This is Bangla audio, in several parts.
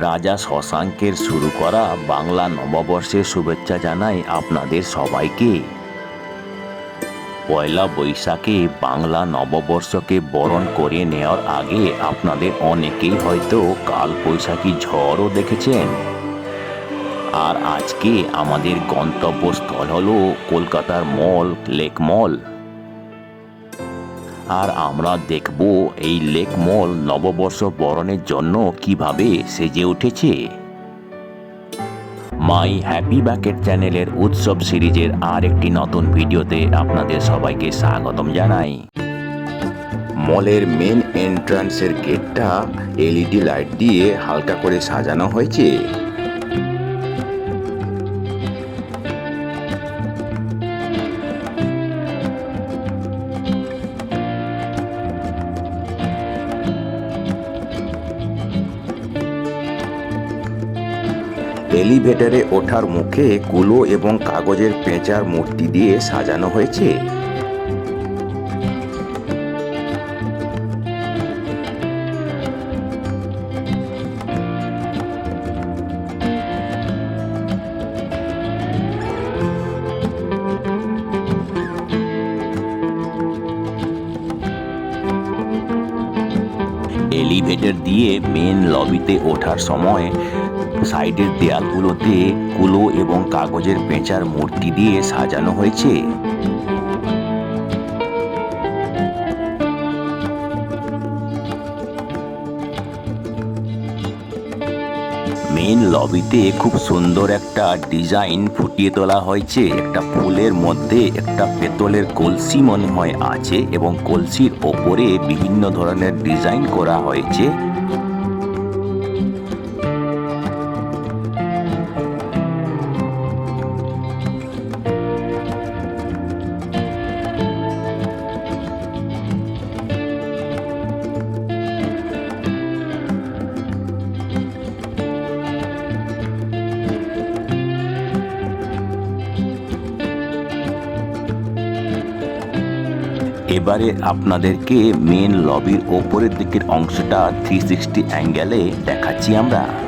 রাজা শশাঙ্কের শুরু করা বাংলা নববর্ষের শুভেচ্ছা জানাই আপনাদের সবাইকে। পয়লা বৈশাখে বাংলা নববর্ষকে বরণ করে নেওয়ার আগে আপনাদের অনেকেই হয়তো কাল বৈশাখী ঝড়ও দেখেছেন। আর আজকে আমাদের গন্তব্যস্থল হলো কলকাতার মল, লেক মল। আর আমরা দেখব এই লেক মল নববর্ষ বরণের জন্য কীভাবে সেজে উঠেছে। মাই হ্যাপি ব্যাকেট চ্যানেলের উৎসব সিরিজের আর একটি নতুন ভিডিওতে আপনাদের সবাইকে স্বাগতম জানাই। মলের মেন এন্ট্রান্সের গেটটা এলইডি লাইট দিয়ে হালকা করে সাজানো হয়েছে। এলিভেটরে ওঠার মুখে কুলো এবং কাগজের পেঁচার মূর্তি দিয়ে সাজানো হয়েছে। এলিভেটর দিয়ে মেন লবিতে ওঠার সময় সাইডের দেয়ালগুলোতে কুলো এবং কাগজের পেঁচার মূর্তি দিয়ে সাজানো হয়েছে। মেন লবিতে খুব সুন্দর একটা ডিজাইন ফুটিয়ে তোলা হয়েছে। একটা ফুলের মধ্যে একটা পেতলের কলসি মনে হয় আছে এবং কলসির ওপরে বিভিন্ন ধরনের ডিজাইন করা হয়েছে। এবারে আপনাদেরকে মেন লবির ওপরের দিকের অংশটা থ্রি সিক্সটি অ্যাঙ্গেলে দেখাচ্ছি আমরা।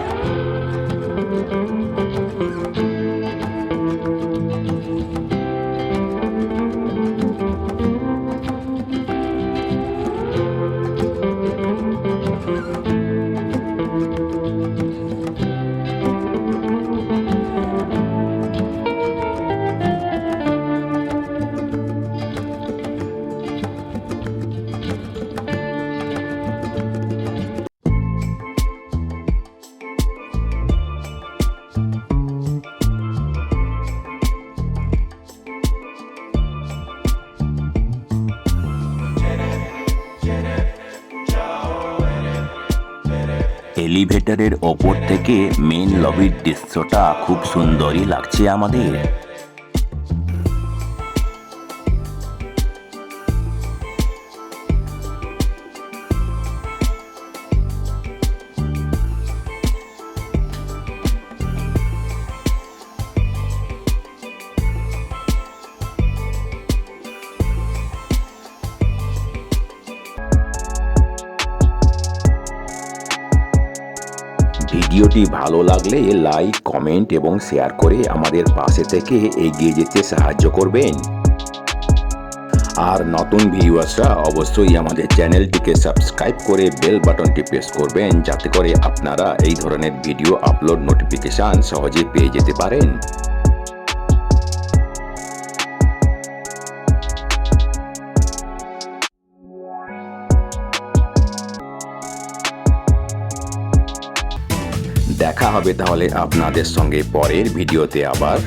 এলিভেটরের ওপর থেকে মেন লবির দৃশ্যটা খুব সুন্দরই লাগছে আমাদের। ভিডিওটি ভালো লাগলে লাইক, কমেন্ট এবং শেয়ার করে আমাদের পাশে থেকে এগিয়ে যেতে সাহায্য করবেন। আর নতুন ভিউয়ার্সরা অবশ্যই আমাদের চ্যানেলটিকে সাবস্ক্রাইব করে বেল বাটনটি প্রেস করবেন, যাতে করে আপনারা এই ধরনের ভিডিও আপলোড নোটিফিকেশান সহজে পেয়ে যেতে পারেন। দেখা হবে তাহলে আপনাদের সঙ্গে পরের ভিডিওতে আবার।